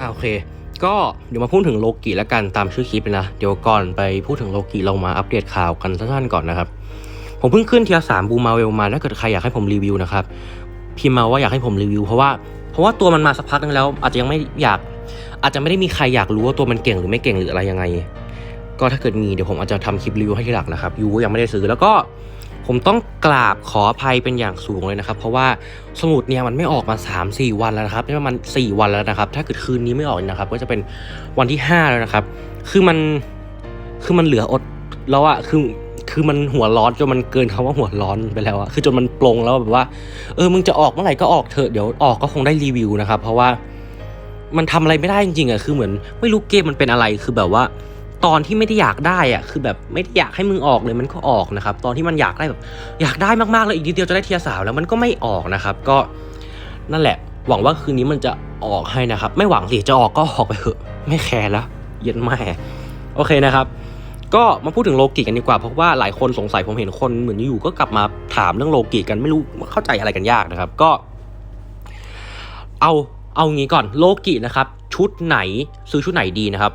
อ่าโอเค ก็เดี๋ยวมาพูดถึงโลกิแล้วกันตามชื่อคลิปเลยนะ เดี๋ยวก่อนไปพูดถึงโลกิเรามาอัปเดตข่าวกันสั้นๆก่อนนะครับ ผมเพิ่งขึ้นเทียร์สามบูมาเวลมาถ้าเกิดใครอยากให้ผมรีวิวนะครับพิมพ์มาว่าอยากให้ผมรีวิวเพราะว่าเพราะว่าตัวมันมาสักพักนึงแล้ว อาจจะยังไม่อยาก อาจจะไม่ได้มีใครอยากรู้ว่าตัวมันเก่งหรือไม่เก่งหรืออะไรยังไง ก็ถ้าเกิดมีเดี๋ยวผมอาจจะทำคลิปรีวิวให้ทีหลังนะครับยูก็ยังไม่ได้ซื้อแล้วก็ ผมต้องกราบขออภัยเป็นอย่างสูงเลยนะครับ เพราะว่าสมุดเนี่ยมันไม่ออกมา 3-4 วันแล้วนะครับนี่ประมาณ4วันแล้วนะครับ ถ้าเกิดคืนนี้ไม่ออกนะครับ ก็จะเป็นวันที่ 5 แล้วนะครับ คือมันคือมันเหลืออดแล้วอะคือคือมันหัวร้อนจนมันเกินคำว่าหัวร้อนไปแล้วอะคือจนมันปลงแล้วแบบว่า เออมึงจะออกเมื่อไหร่ก็ออกเถอะเดี๋ยวออกก็คงได้รีวิวนะครับ เพราะว่ามันทำอะไรไม่ได้จริงๆอะคือเหมือน ไม่รู้เกมมันเป็นอะไรคือแบบว่า ตอนที่ไม่ได้อยากได้อะคือแบบไม่ได้อยากให้มึงออกเลยมันก็ออกนะครับ ตอนที่มันอยากได้แบบอยากได้มากๆเลยอีกนิดเดียวจะได้เทียสาวแล้วมันก็ไม่ออกนะครับ ก็นั่นแหละ หวังว่าคืนนี้มันจะออกให้นะครับ ไม่หวังสิจะออกก็ออกไปเถอะ ไม่แคร์แล้วเย็นแม่โอเคนะครับ ก็มาพูดถึงโลกิกันดีกว่าเพราะว่าหลายคนสงสัยผมเห็นคนเหมือนอยู่ก็กลับมาถามเรื่องโลกิกันไม่รู้เข้าใจอะไรกันยากนะครับ ก็ เอาเอางี้ก่อนโลกินะครับ ชุดไหนซื้อชุดไหนดีนะครับ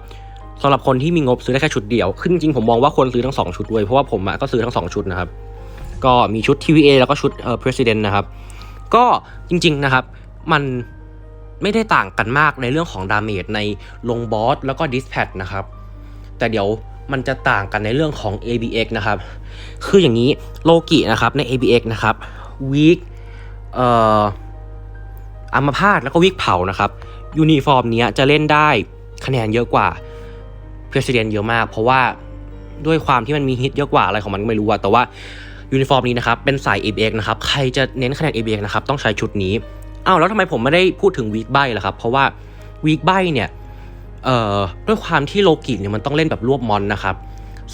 สำหรับคนที่มีงบซื้อได้แค่ชุดเดียวขึ้นจริงผมมองว่าควรซื้อทั้งสองชุดเลยเพราะว่าผมอะก็ซื้อทั้งสองชุดนะครับ ก็มีชุด TVA แล้วก็ชุดเอ่อ President นะครับ ก็จริงๆนะครับ มันไม่ได้ต่างกันมากในเรื่องของดาเมจในลงบอสแล้วก็ Dispatch นะครับ แต่เดี๋ยวมันจะต่างกันในเรื่องของ ABX นะครับ คืออย่างนี้โลกินะครับใน ABX นะครับวีคเอ่ออัมพาตแล้วก็วิกเผานะครับยูนิฟอร์มเนี้ยจะเล่นได้คะแนนเยอะกว่า President เยอะมาก เพราะว่าด้วยความที่มันมีฮิตเยอะกว่าอะไรของมันก็ไม่รู้อะแต่ว่ายูนิฟอร์มนี้นะครับเป็นสาย ABX นะครับใครจะเน้นคะแนน ABX นะครับต้องใช้ชุดนี้อ้าวแล้วทำไมผมไม่ได้พูดถึงวีคใบล่ะครับเพราะว่าวีคใบเนี่ยเอ่อด้วยความที่โลกิเนี่ยมันต้องเล่นแบบรวบมอนนะครับ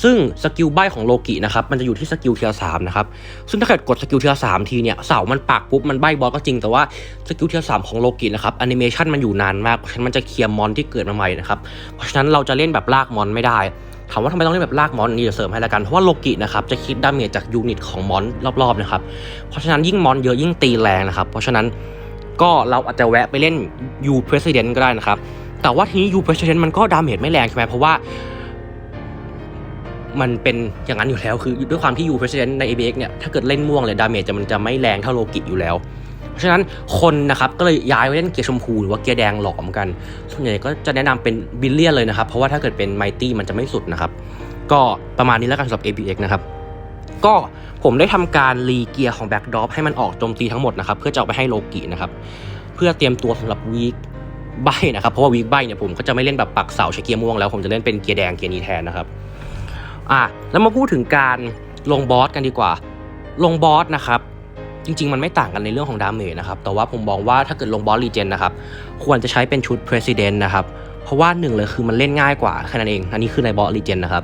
ซึ่งสกิลใบของโลกินะครับมันจะอยู่ที่สกิลเทียร์สามนะครับซึ่งถ้าเกิดกดสกิลเทียร์สามทีเนี่ยเสามันปักปุ๊บมันใบบอสก็จริงแต่ว่าสกิลเทียร์สามของโลกินะครับแอนิเมชันมันอยู่นานมากเพราะฉะนั้นมันจะเคลียร์มอนที่เกิดมาใหม่นะครับเพราะฉะนั้นเราจะเล่นแบบลากมอนไม่ได้ถามว่าทำไมต้องเล่นแบบลากมอนนี่จะเสริมให้ละกันเพราะว่าโลกินะครับจะคิดดาเมจจากยูนิตของมอนรอบๆนะครับเพราะฉะนั้นยิ่งมอนเยอะยิ่งตีแรงนะครับเพราะฉะนั้นก็เราอาจจะแวะไปเล่นยูเพรสเดนต์ก็ได้นะครับแต่ว่าทีนี้ยูเพรสเดนต์มันก็ดาเมจไม่แรงใช่ไหมเพราะว่า มันเป็นอย่างนั้นอยู่แล้วคือด้วยความที่ยู President ใน ABX เนี่ยถ้าเกิดเล่นม่วงเลยดาเมจจะมันจะไม่แรงเท่าโลกิอยู่แล้ว เพราะฉะนั้นคนนะครับก็เลยย้ายไปเล่นเกียร์ชมพูหรือว่าเกียร์แดงหลอมกัน ส่วนใหญ่ก็จะแนะนำเป็นบิลเลียนเลยนะครับ เพราะว่าถ้าเกิดเป็นไมตี้มันจะไม่สุดนะครับ ก็ประมาณนี้แล้วกันสำหรับ ABX นะครับก็ผมได้ทำการรีเกียร์ของแบ็กดอฟให้มันออกโจมตีทั้งหมดนะครับเพื่อจะเอาไปให้โลกินะครับเพื่อเตรียมตัวสำหรับวีคใบนะครับเพราะว่าวีคใบเนี่ยผมก็จะไม่เล่นแบบปักเสาใช้เกียร์ม่วงแล้วผมจะเล่นเป็นเกียร์แดงเกียร์นี้แทนนะครับ อะแล้วมาพูดถึงการลงบอสกันดีกว่า ลงบอสนะครับจริงๆ มันไม่ต่างกันในเรื่องของดาเมจนะครับ แต่ว่าผมมองว่าถ้าเกิดลงบอสรีเจนนะครับ ควรจะใช้เป็นชุด President นะครับ เพราะว่าหนึ่งเลยคือมันเล่นง่ายกว่าแค่นั้นเอง อันนี้คือในบอสรีเจนนะครับ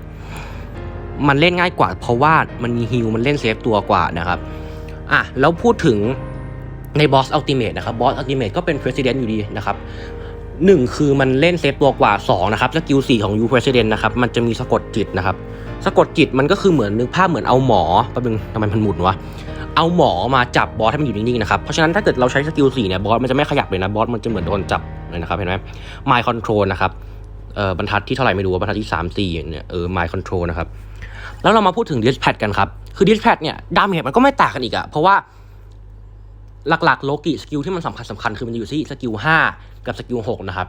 มันเล่นง่ายกว่า เพราะว่ามันมีฮิลมันเล่นเซฟตัวกว่านะครับ อะ แล้วพูดถึงในบอสอัลติเมทนะครับ บอสอัลติเมทก็เป็น President อยู่ดีนะครับหนึ่งคือมันเล่นเซฟตัวกว่า2นะครับ สกิล4ของ U President นะครับ มันจะมีสะกดจิตนะครับ สะกดจิตมันก็คือเหมือนนึกภาพเหมือนเอาหมอแป๊บนึงทำไมมันหมุนวะเอาหมอมาจับบอสให้มันอยู่นิ่งๆนะครับ เพราะฉะนั้นถ้าเกิดเราใช้สกิล4เนี่ยบอสมันจะไม่ขยับเลยนะบอสมันจะเหมือนโดนจับเลยนะครับเห็นไหม Mind Control นะครับเอ่อบรรทัดที่เท่าไหร่ไม่รู้ว่าบรรทัดที่3 4เนี่ยเออ Mind Control นะครับแล้วเรามาพูดถึง Dispatch กันครับ คือ Dispatch เนี่ยดาเมจมันก็ไม่ต่างกันอีกอะเพราะว่าหลักๆโลกิสกิลที่มันสำคัญสำคัญคือมันอยู่ที่สกิล5กับสกิล6นะครับ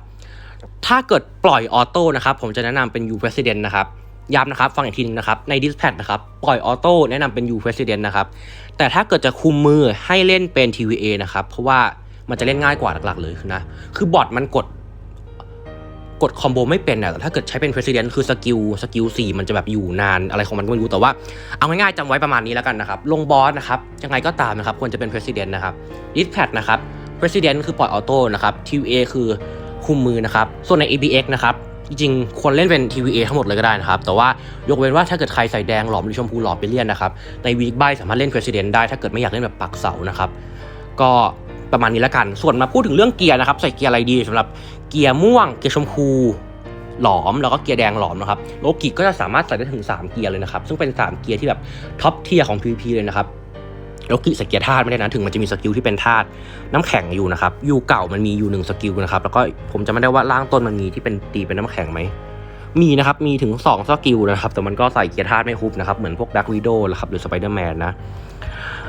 ถ้าเกิดปล่อยออโต้นะครับผมจะแนะนำเป็น U President นะครับ ย้ำนะครับฟังอีกทีนึงนะครับ ใน Dispatch นะครับปล่อยออโต้แนะนำเป็น U President นะครับ แต่ถ้าเกิดจะคุมมือให้เล่นเป็น TVA นะครับ เพราะว่ามันจะเล่นง่ายกว่าหลักๆเลยนะ คือบอทมันกดกดคอมโบไม่เป็นอะแต่ถ้าเกิดใช้เป็น President คือสกิลสกิล4มันจะแบบอยู่นานอะไรของมันก็ไม่รู้ แต่ว่าเอาง่ายๆจำไว้ประมาณนี้แล้วกันนะครับ ลงบอสนะครับ ยังไงก็ตามนะครับ ควรจะเป็น President นะครับ Dispatch นะครับ President คือปล่อยออโต้นะครับ TVA คือคุมมือนะครับ ส่วนใน ABX นะครับ จริงๆควรเล่นเป็น TVA ทั้งหมดเลยก็ได้นะครับ แต่ว่ายกเว้นว่าถ้าเกิดใครใส่แดงหลอมหรือชมพูหลอมไปเลี่ยนนะครับ ในวีคใบสามารถเล่น President ได้ถ้าเกิดไม่อยากเล่นแบบปักเสานะครับ ก็ประมาณนี้แล้วกัน ส่วนมาพูดถึงเรื่องเกียร์นะครับ ใส่เกียร์อะไรดีสำหรับเกียร์ม่วง เกียร์ชมพูหลอมแล้วก็เกียร์แดงหลอมนะครับโลกิก็จะสามารถใส่ได้ถึง 3 เกียร์เลยนะครับ ซึ่งเป็น 3 เกียร์ที่แบบท็อปเทียร์ของ PVP เลยนะครับ โลกิใส่เกียร์ธาตุไม่ได้นะถึงมันจะมีสกิลที่เป็นธาตุน้ำแข็งอยู่นะครับยูเก่ามันมียูหนึ่งสกิลนะครับแล้วก็ผมจะไม่ได้ว่าร่างต้นมันมีที่เป็นตีเป็นน้ำแข็งไหมมีนะครับมีถึง2สกิลนะครับแต่มันก็ใส่เกียร์ธาตุไม่ครบนะครับเหมือนพวกดักวิโดนะครับหรือสไปเดอร์แมนนะ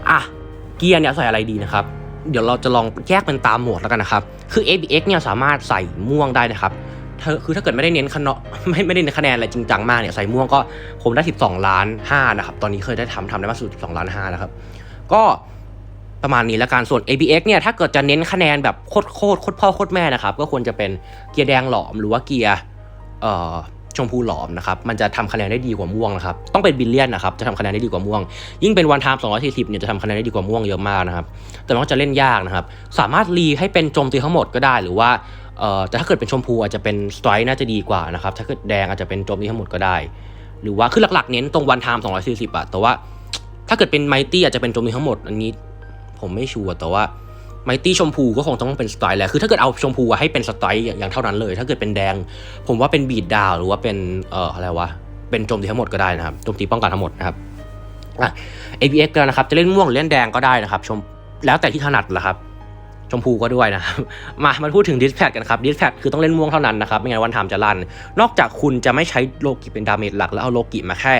อะเกียร์เนี่ยใส่อะไรดีนะครับเดี๋ยวเราจะลองแยกเป็นตามหมวดแล้วกันนะครับ คือ ABX เนี่ยสามารถใส่ม่วงได้นะครับ คือถ้าเกิดไม่ได้เน้นคะแนนไม่ไม่ได้เน้นคะแนนอะไรจริงจังมากเนี่ยใส่ม่วงก็ผมได้ 12 ล้าน5นะครับ ตอนนี้เคยได้ทำทำได้มากสุด12ล้าน5นะครับ ก็ประมาณนี้ล้วกันส่วน ABX เนี่ยถ้าเกิดจะเน้นคะแนนแบบโคตรโคตรโคตรพ่อโคตรแม่นะครับก็ควรจะเป็นเกียร์แดงหลอมหรือว่าเกียร์เอ่อชมพูหลอมนะครับ มันจะทำคะแนนได้ดีกว่าม่วงนะครับ ต้องเป็นบิลเลียนนะครับ จะทำคะแนนได้ดีกว่าม่วง ยิ่งเป็นวันไทม์240 เนี่ยจะทำคะแนนได้ดีกว่าม่วงเยอะมากนะครับ แต่มันก็จะเล่นยากนะครับ สามารถรีให้เป็นโจมตีทั้งหมดก็ได้ หรือว่าเอ่อแต่ถ้าเกิดเป็นชมพูอาจจะเป็นสไตร์น่าจะดีกว่านะครับ ถ้าเกิดแดงอาจจะเป็นโจมตีทั้งหมดก็ได้ หรือว่าคือหลักๆเน้นตรงวันไทม์240อะแต่ว่า ถ้าเกิดเป็นไมตี้อาจจะเป็นโจมตีทั้งหมดอันนี้ผมไม่ชัวร์แต่ว่าไมตี้ชมพูก็คงต้องเป็นสไตล์แหละ คือถ้าเกิดเอาชมพูให้เป็นสไตล์อย่างเท่านั้นเลย ถ้าเกิดเป็นแดง ผมว่าเป็นบีดดาวหรือว่าเป็นเอ่ออะไรวะ เป็นโจมตีทั้งหมดก็ได้นะครับ โจมตีป้องกันทั้งหมดนะครับ อะ ABX แล้วนะครับ จะเล่นม่วงหรือเล่นแดงก็ได้นะครับ ชม แล้วแต่ที่ถนัดแหละครับ ชมพูก็ด้วยนะครับ มา มาพูดถึงดิสแพดกันครับ ดิสแพดคือต้องเล่นม่วงเท่านั้นนะครับ ไม่งั้นวันทามจะลั่น นอกจากคุณจะไม่ใช้โลกิเป็นดาเมจหลัก แล้วเอาโลกิมาแค่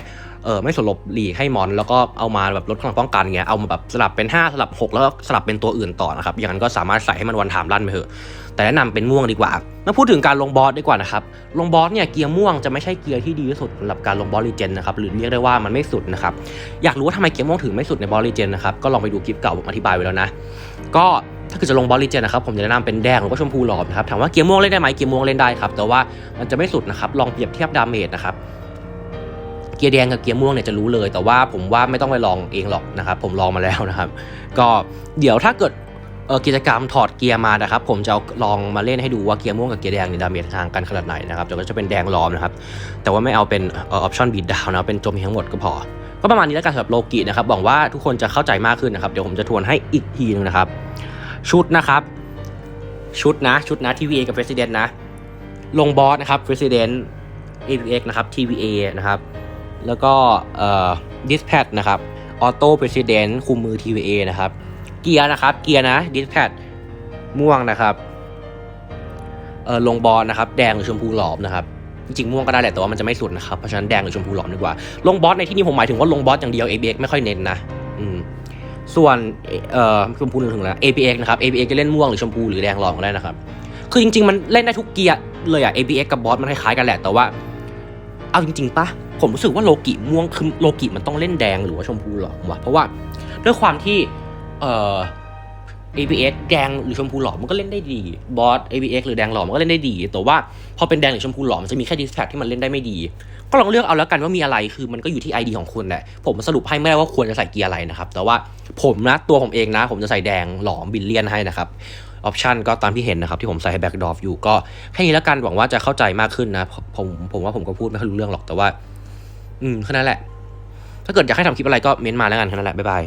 เออไม่สลบหลีกให้มอน แล้วก็เอามาแบบลดพลังป้องกันเงี้ยเอามาแบบสลับเป็น 5 สลับ 6 แล้วสลับเป็นตัวอื่นต่อนะครับอย่างนั้นก็สามารถใส่ให้มันวันทามลั่นไปเถอะ แต่แนะนำเป็นม่วงดีกว่ามาพูดถึงการลงบอสดีกว่านะครับลงบอสเนี่ยเกียร์ม่วงจะไม่ใช่เกียร์ที่ดีที่สุดสำหรับการลงบอสรีเจนนะครับหรือเรียกได้ว่ามันไม่สุดนะครับอยากรู้ว่าทำไมเกียร์ม่วงถึงไม่สุดในบอสรีเจนนะครับก็ลองไปดูคลิปเก่าผมอธิบายไว้แล้วนะก็ถ้าเกิดจะลงบอลลีเจนนะครับผมจะแนะนำเป็นแดงหรือว่าชมพูหลอมนะครับถามว่าเกียร์ม่วงเล่นได้ไหมเกียร์ม่วงเล่นได้ครับแต่ว่ามันจะไม่สุดนะครับลองเปรียบเทียบดาเมจนะครับ เกียร์แดงกับเกียร์ม่วงเนี่ยจะรู้เลย แต่ว่าผมว่าไม่ต้องไปลองเองหรอกนะครับ ผมลองมาแล้วนะครับ ก็เดี๋ยวถ้าเกิดกิจกรรมถอดเกียร์มานะครับ ผมจะเอาลองมาเล่นให้ดูว่าเกียร์ม่วงกับเกียร์แดงเนี่ยดาเมจห่างกันขนาดไหนนะครับแต่ก็จะเป็นแดงล้อมนะครับ แต่ว่าไม่เอาเป็นออปชั่นบีดดาวนะเป็นโจมทั้งหมดก็พอ ก็ประมาณนี้แล้วกันสำหรับโลกินะครับหวังว่าทุกคนจะเข้าใจมากขึ้นนะครับ เดี๋ยวผมจะทวนให้อีกทีนึงนะครับ ชุดนะครับ ชุดนะ ชุดนะ TVA กับ President นะ ลงบอสนะครับ President APX นะครับ TVA นะครับ แล้วก็เอ่อ Dispatch นะครับ Auto President คุมมือ TVA นะครับ เกียร์นะครับ เกียร์นะ Dispatch ม่วงนะครับ เออลงบอสนะครับ แดงหรือชมพูหลอมนะครับ จริงๆม่วงก็ได้แหละ แต่ว่ามันจะไม่สุดนะครับ เพราะฉะนั้นแดงหรือชมพูหลอมดีกว่า ลงบอสในที่นี้ผมหมายถึงว่าลงบอสอย่างเดียว APX ไม่ค่อยเน้นนะ อืม ส่วน เอ่อชมพูนึงถึงแล้ว APX นะครับ APX จะเล่นม่วงหรือชมพูหรือแดงหลอมก็ได้นะครับ คือจริง ๆ มันเล่นได้ทุกเกียร์เลยอะ APX กับบอสมันคล้ายๆกันแหละ แต่ว่า เอาจริงๆปะผมรู้สึกว่าโลกิม่วงคือโลกิมันต้องเล่นแดงหรือว่าชมพูหรอวะเพราะว่าด้วยความที่เอ่อ APX แดงหรือชมพูหลอมมันก็เล่นได้ดีบอส APX หรือแดงหลอมมันก็เล่นได้ดี แต่ว่าพอเป็นแดงหรือชมพูหลอมมันจะมีแค่ดิสแพคที่มันเล่นได้ไม่ดี ก็ลองเลือกเอาแล้วกันว่ามีอะไรคือมันก็อยู่ที่ ID ของคุณแหละผมสรุปให้ไม่ได้ว่าควรจะใส่เกียร์อะไรนะครับแต่ว่าผมนะตัวผมเองนะ ผมจะใส่แดงหลอมบิลเลียนให้นะครับ ออปชันก็ตามที่เห็นนะครับ ที่ผมใส่ให้แบ็กดอฟอยู่ก็แค่นี้แล้วกันหวังว่าจะเข้าใจมากขึ้นนะ ผมผมว่าผมก็พูดไม่ค่อยรู้เรื่องหรอกแต่ว่า อืมแค่นั้นแหละ ถ้าเกิดอยากให้ทำคลิปอะไรก็เม้นต์มาแล้วกันแค่นั้นแหละบ๊ายบาย